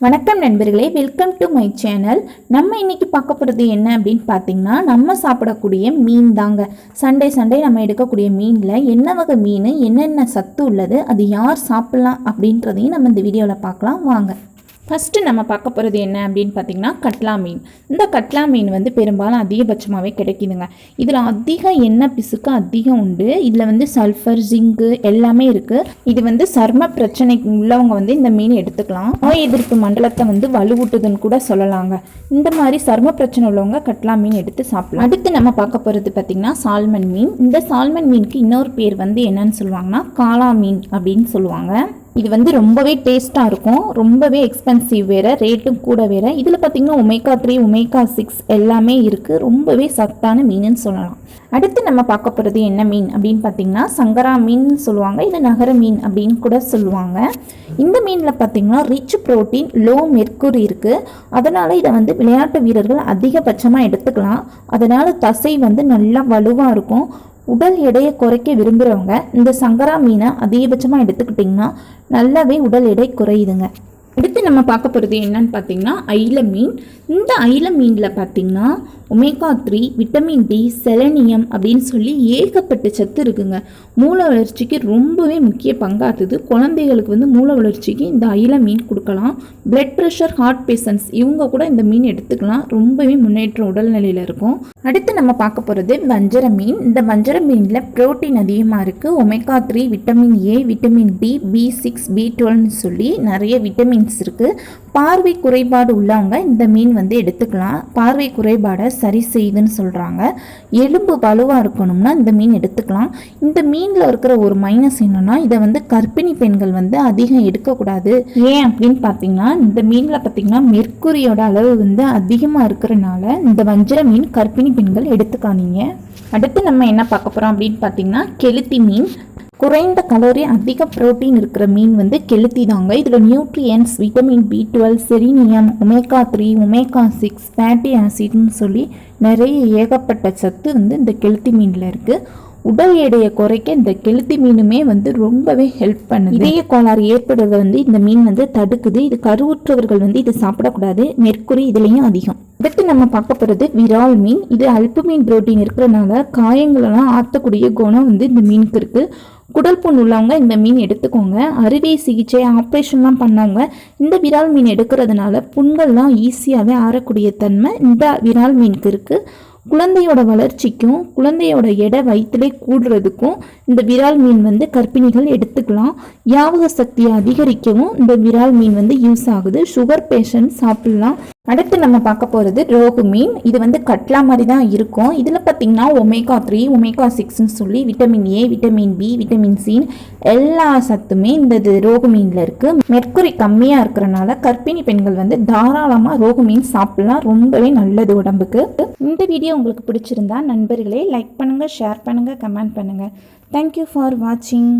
வணக்கம் நண்பர்களே welcome to my channel நம்ம இன்னைக்கு பார்க்க போகிறது என்ன அப்படின்னு பார்த்தீங்கன்னா நம்ம சாப்பிடக்கூடிய மீன் தாங்க. சண்டே சண்டே நம்ம எடுக்கக்கூடிய மீனில் என்ன வகை மீன் என்னென்ன சத்து உள்ளது அது யார் சாப்பிட்லாம் அப்படின்றதையும் நம்ம இந்த வீடியோவில் பார்க்கலாம். வாங்க. ஃபஸ்ட்டு நம்ம பார்க்க போகிறது என்ன அப்படின்னு பார்த்தீங்கன்னா கட்லா மீன். இந்த கட்லா மீன் வந்து பெரும்பாலும் அதிகபட்சமாகவே கிடைக்குதுங்க. இதில் அதிக எண்ணெய் பிசுக்கு அதிகம் உண்டு. இதில் வந்து சல்ஃபர் ஜிங்கு எல்லாமே இருக்குது இது வந்து சர்ம பிரச்சனைக்கு உள்ளவங்க வந்து இந்த மீன் எடுத்துக்கலாம். நோய் எதிர்ப்பு மண்டலத்தை வந்து வலுவூட்டுதுன்னு கூட சொல்லலாங்க. இந்த மாதிரி சர்ம பிரச்சனை உள்ளவங்க கட்லா மீன் எடுத்து சாப்பிடலாம். அடுத்து நம்ம பார்க்க போகிறது பார்த்திங்கன்னா சால்மன் மீன். இந்த சால்மன் மீனுக்கு இன்னொரு பேர் வந்து என்னன்னு சொல்லுவாங்கன்னா காளா மீன் அப்படின்னு சொல்லுவாங்க. இது வந்து ரொம்பவே டேஸ்ட்டாக இருக்கும். ரொம்பவே எக்ஸ்பென்சிவ் வேறு ரேட்டும் கூட வேறு. இதில் பார்த்தீங்கன்னா ஒமேகா த்ரீ ஒமேகா சிக்ஸ் எல்லாமே இருக்குது ரொம்பவே சத்தான மீனுன்னு சொல்லலாம். அடுத்து நம்ம பார்க்க போகிறது என்ன மீன் அப்படின்னு பார்த்தீங்கன்னா சங்கரா மீன் சொல்லுவாங்க இது நகர மீன் அப்படின்னு கூட சொல்லுவாங்க. இந்த மீனில் பார்த்தீங்கன்னா ரிச் ப்ரோட்டீன் லோ மெர்க்குரி இருக்குது அதனால் இதை வந்து விளையாட்டு வீரர்கள் அதிகபட்சமாக எடுத்துக்கலாம். அதனால் தசை வந்து நல்லா வலுவாக இருக்கும். உடல் எடையை குறைக்க விரும்புகிறவங்க இந்த சங்கரா மீனை அதிகபட்சமாக எடுத்துக்கிட்டிங்கன்னா நல்லாவே உடல் எடை குறையுதுங்க. அடுத்து நம்ம பார்க்க போகிறது என்னன்னு பார்த்தீங்கன்னா ஐல மீன். இந்த ஐல மீனில் பார்த்தீங்கன்னா omega three vitamin D selenium அப்படின்னு சொல்லி ஏகப்பட்ட சத்து இருக்குங்க. மூல வளர்ச்சிக்கு ரொம்பவே முக்கிய பங்காத்துது குழந்தைகளுக்கு வந்து மூல வளர்ச்சிக்கு இந்த ஐல மீன் கொடுக்கலாம். பிளட் ப்ரெஷர் ஹார்ட் பேஷண்ட்ஸ் இவங்க கூட இந்த மீன் எடுத்துக்கலாம். ரொம்பவே முன்னேற்றம் உடல்நிலையில் இருக்கும். அடுத்து நம்ம பார்க்க போகிறது வஞ்சர மீன். இந்த வஞ்சர மீனில் புரோட்டீன் அதிகமாக இருக்குது omega three vitamin A vitamin D B six B டுவெல்னு சொல்லி நிறைய விட்டமின்ஸ் இருக்குது பார்வை குறைபாடு உள்ளவங்க இந்த மீன் வந்து எடுத்துக்கலாம். பார்வை குறைபாடை சரி செய்யுதுன்னு சொல்கிறாங்க எலும்பு வலுவாக இருக்கணும்னா இந்த மீன் எடுத்துக்கலாம். இந்த மீனில் இருக்கிற ஒரு மைனஸ் என்னன்னா இதை வந்து கர்ப்பிணி பெண்கள் வந்து அதிகம் எடுக்கக்கூடாது. ஏன் அப்படின்னு பார்த்தீங்கன்னா இந்த மீனில் பார்த்தீங்கன்னா மெர்க்குரியோட அளவு வந்து அதிகமாக இருக்கிறனால இந்த வஞ்சர மீன் கர்ப்பிணி பெண்கள் எடுத்துக்காதீங்க. அடுத்து நம்ம என்ன பார்க்க போகிறோம் அப்படின்னு பார்த்தீங்கன்னா கெளுத்தி மீன். குறைந்த கலோரி அதிக புரோட்டீன் இருக்கிற மீன் வந்து கெளுத்தி தாங்க இதில் nutrients vitamin B twelve selenium omega three omega six fatty ஆசிட்னு சொல்லி நிறைய ஏகப்பட்ட சத்து வந்து இந்த கெளுத்தி மீனில் இருக்குது உடல் எடையை குறைக்க இந்த கெளுத்தி மீனுமே வந்து ரொம்பவே ஹெல்ப் பண்ணுது. இதய கோளாறு ஏற்படுறத வந்து இந்த மீன் வந்து தடுக்குது. இது கருவுற்றவர்கள் வந்து இது சாப்பிடக்கூடாது. மெர்க்குரி இதுலேயும் அதிகம். அடுத்து நம்ம பார்க்க போகிறது விரால் மீன். இது அல்புமீன் புரோட்டீன் இருக்கிறனால காயங்களெல்லாம் ஆற்றக்கூடிய குணம் வந்து இந்த மீனுக்கு இருக்குது குடல் புண் உள்ளவங்க இந்த மீன் எடுத்துக்கோங்க. அறுவை சிகிச்சை ஆப்ரேஷன்லாம் பண்ணவங்க இந்த விரால் மீன் எடுக்கிறதுனால புண்கள்லாம் ஈஸியாகவே ஆறக்கூடிய தன்மை இந்த விரால் மீனுக்கு இருக்குது குழந்தையோட வளர்ச்சிக்கும் குழந்தையோட எடை வயிற்றுலே கூடுறதுக்கும் இந்த விரால் மீன் வந்து கர்ப்பிணிகள் எடுத்துக்கலாம். யாவக சக்தியை அதிகரிக்கவும் இந்த விரால் மீன் வந்து யூஸ் ஆகுது. சுகர் பேஷண்ட் சாப்பிட்லாம். அடுத்து நம்ம பார்க்க போகிறது ரோகு மீன். இது வந்து கட்லா மாதிரி தான் இருக்கும். இதில் பார்த்தீங்கன்னா ஒமேகா த்ரீ ஒமேகா சிக்ஸ்னு சொல்லி vitamin A vitamin B vitamin சின்னு எல்லா சத்துமே இந்த இது ரோகு மீனில் இருக்குது மெர்க்குரி கம்மியாக இருக்கிறனால கர்ப்பிணி பெண்கள் வந்து தாராளமாக ரோகு மீன் சாப்பிட்லாம். ரொம்பவே நல்லது உடம்புக்கு. இந்த வீடியோ உங்களுக்கு பிடிச்சிருந்தா நண்பர்களே லைக் பண்ணுங்கள் ஷேர் பண்ணுங்கள் கமெண்ட் பண்ணுங்கள் தேங்க்யூ ஃபார் வாட்சிங்